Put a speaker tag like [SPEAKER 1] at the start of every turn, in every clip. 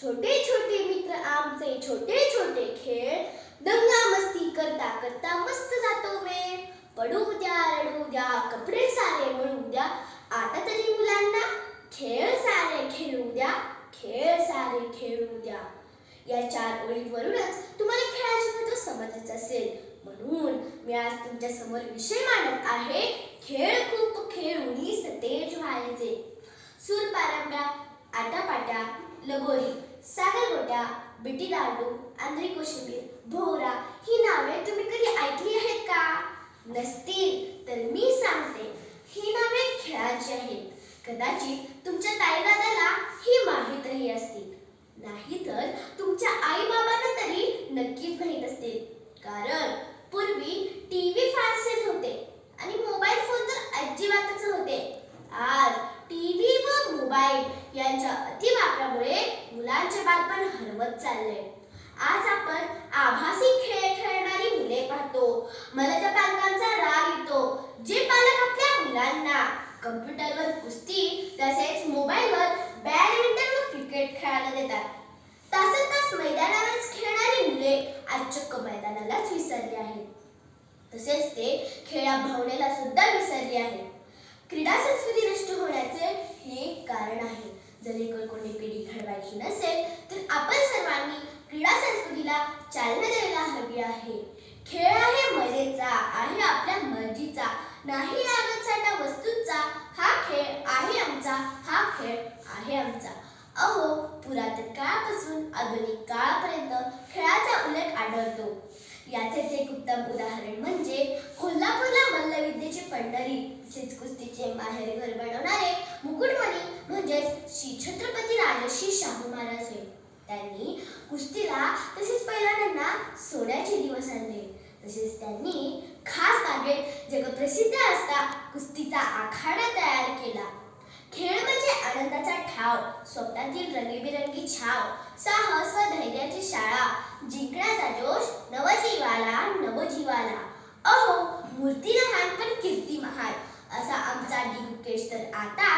[SPEAKER 1] छोटे छोटे मित्र आमचे छोटे छोटे खेळ. दंगा मस्ती करता करता मस्त जातो वेळ. पडू द्या रडू द्या कपडे सारे मिळू द्या. आता तरी मुलांना खेळ सारे खेळू द्या खेळ सारे खेळू द्या. या चार ओळींवरूनच तुम्हाला खेळाचे महत्त्व समजच असेल. म्हणून मी आज तुमच्यासमोर विषय मांडत आहे खेळ खूप खेळूनी सतेज व्हायचे. सूर पारंब्या आटापाट्या लगोरी. सागरगोटा बिटी लाडू आंध्री कोशिंबीर भोवरा ही नावे तुम्ही कधी ऐकली आहेत का? नसतील तर मी सांगते ही नावे खेळाची आहेत. कदाचित तुमच्या ताईदादाला ही माहीतही असतील. नाहीतर तुमच्या आई बाबांना तरी नक्कीच माहीत असतील. कारण पूर्वी टीव्ही फारसे नव्हते आणि मोबाईल फोन तर अजिबातच होते. आज टीव्ही व मोबाईल यांच्या अतिवापरामुळे मुलांचे बालपण हरवत चालले. आज आपण आभासी खेळ खेळणारी मुले पाहतो. मला त्या पालकांचा राग येतो. जे पालक आपल्या मुलांना कम्प्युटरवर कुस्ती तसेच मोबाईलवर बॅडमिंटन व क्रिकेट खेळायला देतात. तासन तास मैदानावरच खेळणारी मुले आज चक्क मैदानालाच विसरली आहेत. तसेच ते खेळा भावनेला सुद्धा विसरले आहेत. क्रीडा संस्कृती नष्ट होण्याचे हे एक कारण आहे जर एकलकोंडी पिढी घडवायची नसेल तर आपण सर्वांनी क्रीडा संस्कृतीला चालना द्यायला हवी आहे. खेळ आहे मजेचा आहे आपल्या मर्जीचा. नाही लागत वस्तूंचा हा खेळ आहे आमचा हा खेळ आहे आमचा. अहो पुरातन काळापासून आधुनिक काळापर्यंत खेळाचा उल्लेख आढळतो. याचेच एक उत्तम उदाहरण म्हणजे कोल्हापूरला मल्लविद्येचे पंढरी तसेच कुस्तीचे माहेर घर बनवणारे मुकुटमणी म्हणजेच श्री छत्रपती राजर्षी शाहू महाराज हे. त्यांनी कुस्तीला तसेच पैलवानांना सोन्याचे दिवस आणले. तसेच त्यांनी खास बागेत जगप्रसिद्ध असता कुस्तीचा आखाडा तयार केला. खेळ म्हणजे आनंदाचा ठाव स्वप्नातील रंगीबिरंगी छाव साहस व धैर्याची शाळा जिंकण्याचा जोश नवजीवाला नवजीवाला. अहो मूर्ती लहान पण कीर्ती महान असा आमचा डी तर आता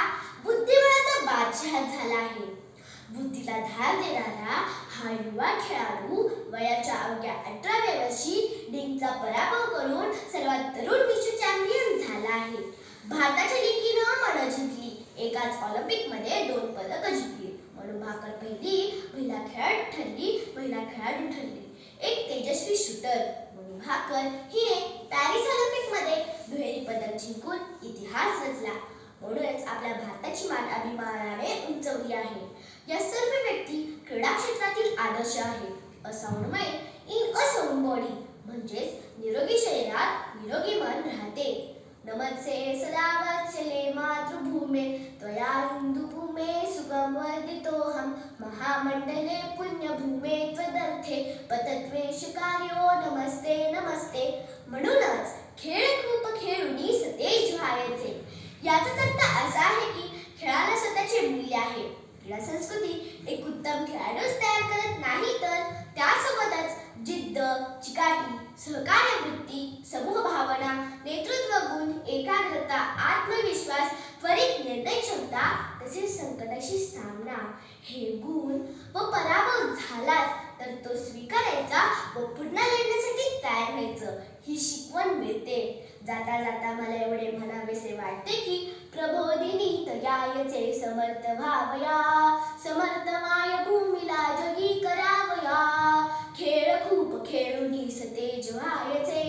[SPEAKER 1] बुद्धिबळाचा बादशाह झाला आहे. बुद्धीला धार देणारा हा युवा खेळाडू वयाच्या अवघ्या अठराव्या वर्षी डिंगचा पराभव करून सर्वात तरुण विश्व चॅम्पियन झाला आहे. भारताच्या डिंगीनं मनं जिंकली. एकाच ऑलिम्पिकमध्ये दोन पदक जिंकली. म्हणून भाकर पहिली महिला खेळाडू ठरली महिला खेळाडू ठरली. एक तेजस्वी शूटर म्हणून भाकर हिने पॅरिस ऑलिम्पिकमध्ये दुहेरी पदक जिंकून इतिहास रचला. म्हणूनच आपल्या भारताची मान अभिमानाने उंचवली आहे. या सर्व व्यक्ती क्रीडा क्षेत्रातील आदर्श आहेत. A sound mind in a sound body म्हणजेच निरोगी शरीरात निरोगी मन राहते. नमत्से सदा वत्सले मातृभूमे त्वया हिंदुभूमे सुखं हम महामंडले पुण्यभूमे त्वदर्थे पतत्वे शिकार्यो नमस्ते नमस्ते. म्हणूनच खेळ खूप खेळूनी सतेज व्हायचे. याचाच अर्थ असा आहे की खेळाला स्वतःचे मूल्य आहे. क्रीडा संस्कृती एक उत्तम खेळाडूच तयार करत नाही तर त्यासोबतच जिद्द चिकाटी सहकार्य वृत्ती समूह भावना नेतृत्व गुण एकाग्रता आत्मविश्वास त्वरित निर्णय क्षमता तसेच संकटाशी सामना हे गुण व पराभव झालाच तर तो स्वीकारायचा व पुन्हा लढण्यासाठी तयार व्हायचं ही शिकवण मिळते. जाता जाता मला एवढे म्हणावेसे वाटते की प्रबोधिनी समर्थ व्हावया समर्थ माय भूमीला जगी करावया. खेळ खूप खेळून सतेज व्हायचे